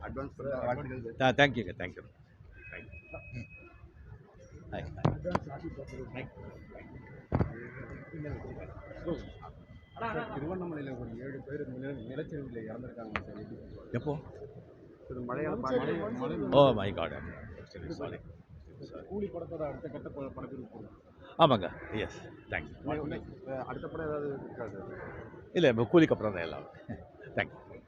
Advance வாழ்த்துக்கள் தேங்க்யூங்க thank you hi திருவண்ணாமலையில் ஒரு ஏழு பேர் நிலச்சரிவில் இறந்துருக்காங்க சார் எப்போ? ஓ மை காட் சரி சாரி கூலி படத்தோட அடுத்த கட்ட படப்பிடிப்பு. ஆமாங்க. எஸ் தேங்க்ஸ் அடுத்த படம் ஏதாவது இருக்கா சார் இல்லை கூலிக்கு அப்புறம் தான் எல்லாம். Thank you